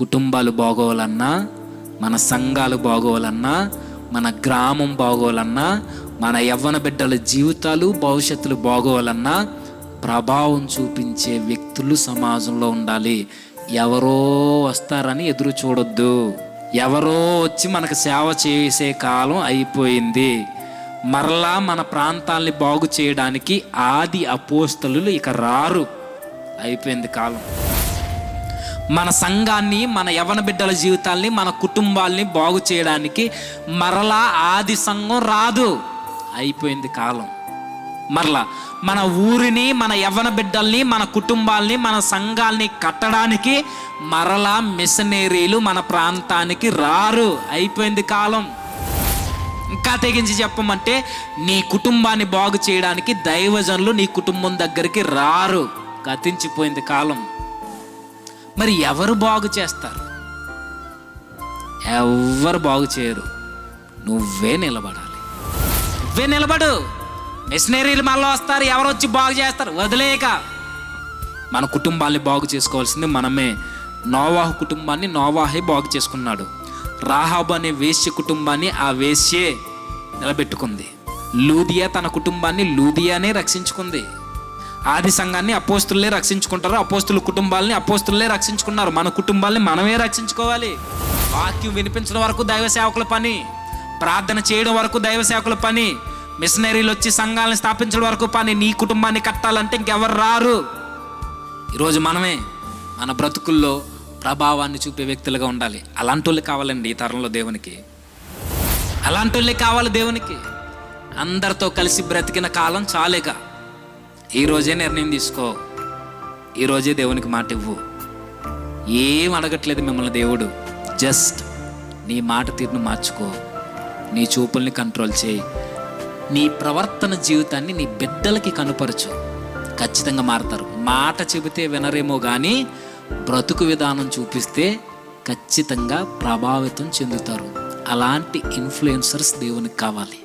కుటుంబాలు బాగోవాలన్నా మన సంఘాలు బాగోవాలన్నా మన గ్రామం బాగోవాలన్నా మన యవ్వన బిడ్డల జీవితాలు భవిష్యత్తులు బాగోవాలన్నా ప్రభావం చూపించే వ్యక్తులు సమాజంలో ఉండాలి. ఎవరో వస్తారని ఎదురు చూడొద్దు. ఎవరో వచ్చి మనకు సేవ చేసే కాలం అయిపోయింది. మరలా మన ప్రాంతాల్ని బాగు చేయడానికి ఆది అపోస్తలు ఇక రారు. అయిపోయింది కాలం. మన సంఘాన్ని మన యవన బిడ్డల జీవితాల్ని మన కుటుంబాల్ని బాగు చేయడానికి మరలా ఆది సంఘం రాదు. అయిపోయింది కాలం. మరలా మన ఊరిని మన యవ్వన బిడ్డల్ని మన కుటుంబాల్ని మన సంఘాల్ని కట్టడానికి మరలా మిషనరీలు మన ప్రాంతానికి రారు. అయిపోయింది కాలం. ఇంకా తెగించి చెప్పమంటే నీ కుటుంబాన్ని బాగు చేయడానికి దైవజనులు నీ కుటుంబం దగ్గరికి రారు. గతించిపోయింది కాలం. మరి ఎవరు బాగు చేస్తారు? ఎవరు బాగు చేయరు? నువ్వే నిలబడాలి. నువ్వే నిలబడు. మిషనరీలు మళ్ళీ వస్తారు. ఎవరు వచ్చి బాగు చేస్తారు? వదిలేక మన కుటుంబాన్ని బాగు చేసుకోవాల్సింది మనమే. నోవాహు కుటుంబాన్ని నోవాహే బాగు చేసుకున్నాడు. రాహాబు అనే వేశ్య కుటుంబాన్ని ఆ వేశ్యే నిలబెట్టుకుంది. లూదియా తన కుటుంబాన్ని లూదియానే రక్షించుకుంది. ఆది సంఘాన్ని అపోస్తులే రక్షించుకుంటారు అపోస్తుల కుటుంబాలని అపోస్తులే రక్షించుకున్నారు. మన కుటుంబాల్ని మనమే రక్షించుకోవాలి. వాక్యం వినిపించడం వరకు దైవ సేవకుల పని ప్రార్థన చేయడం వరకు దైవ సేవకుల పని మిషనరీలు వచ్చి సంఘాలను స్థాపించడం వరకు పని నీ కుటుంబాన్ని కట్టాలంటే ఇంకెవరు రారు? ఈరోజు మనమే మన బ్రతుకుల్లో ప్రభావాన్ని చూపే వ్యక్తులుగా ఉండాలి. అలాంటి వాళ్ళు కావాలండి ఈ తరంలో దేవునికి. అలాంటి వాళ్ళే కావాలి దేవునికి. అందరితో కలిసి బ్రతికిన కాలం చాలేగా. ఈరోజే నిర్ణయం తీసుకో. ఈరోజే దేవునికి మాట ఇవ్వు. ఏం అడగట్లేదు మిమ్మల్ని దేవుడు. జస్ట్ నీ మాట తీరును మార్చుకో. నీ చూపుల్ని కంట్రోల్ చేయి. నీ ప్రవర్తన జీవితాన్ని నీ బిడ్డలకి కనుపరచు. ఖచ్చితంగా మారతారు. మాట చెబితే వినరేమో కానీ బ్రతుకు విధానం చూపిస్తే ఖచ్చితంగా ప్రభావితం చెందుతారు. అలాంటి ఇన్ఫ్లుయెన్సర్స్ దేవునికి కావాలి.